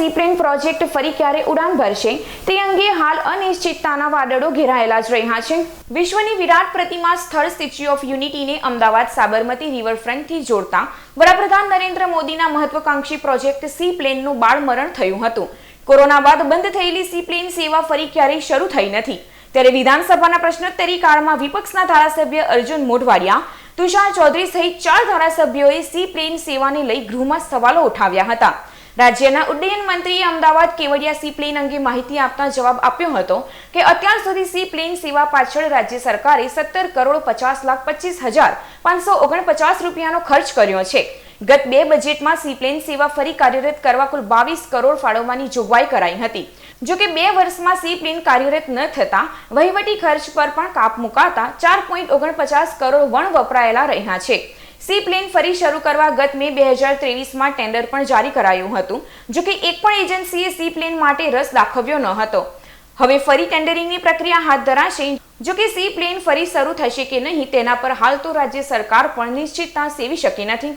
C project ફરી ક્યારે ઉડાન ભરશે? તે અંગે હાલ અનિશ્ચિતતાના વાદળો ઘેરાયેલા જ રહ્યા છે. વિશ્વની વિરાટ પ્રતિમા સ્થળ સ્ટેચ્યુ ઓફ યુનિટીને અમદાવાદ સાબરમતી રિવરફ્રન્ટથી જોડતા વડાપ્રધાન નરેન્દ્ર મોદીના મહત્વકાંક્ષી પ્રોજેક્ટ સી પ્લેનનું બાળમરણ થયું હતું. કોરોના બાદ બંધ થયેલી સી પ્લેન સેવા ફરી ક્યારેય શરૂ થઈ નથી. ત્યારે વિધાનસભાના પ્રશ્નોત્તરી કાળમાં વિપક્ષના ધારાસભ્ય અર્જુન મોઢવાડિયા, તુષાર ચૌધરી સહિત ચાર ધારાસભ્યોએ સી પ્લેન સેવાને લઈ ગૃહમાં સવાલો ઉઠાવ્યા હતા. રાજ્યના ઉડ્ડયન મંત્રીએ અમદાવાદ કેવડિયા સી પ્લેન અંગે માહિતી આપતા જવાબ આપ્યો હતો કે અત્યાર સુધી સી પ્લેન સેવા પાછળ રાજ્ય સરકારે સત્તર કરોડ પચાસ લાખ પચીસ હજાર પાંચસો ઓગણપચાસ રૂપિયાનો ખર્ચ કર્યો છે. ગત બે બજેટમાં સી પ્લેન સેવા ફરી કાર્યરત કરવા કુલ બાવીસ કરોડ ફાળવવાની જોગવાઈ કરાઈ હતી. જો કે બે વર્ષમાં સી પ્લેન કાર્યરત ન થતા વહીવટી ખર્ચ પર પણ કાપ મુકાતા ચાર પોઈન્ટ ઓગણપચાસ કરોડ વણ વપરાયેલા રહ્યા છે. સી પ્લેન ફરી શરૂ કરવા ગત મે બે હજાર ત્રેવીસમાં ટેન્ડર પણ જારી કરાયું હતું, જો કે એક પણ એજન્સીએ સી પ્લેન માટે રસ દાખવ્યો ન હતો. હવે ફરી ટેન્ડરિંગની પ્રક્રિયા હાથ ધરાશે, જો કે સી પ્લેન ફરી શરૂ થશે કે નહીં તેના પર હાલ તો રાજ્ય સરકાર પણ નિશ્ચિતતા સેવી શકી નથી.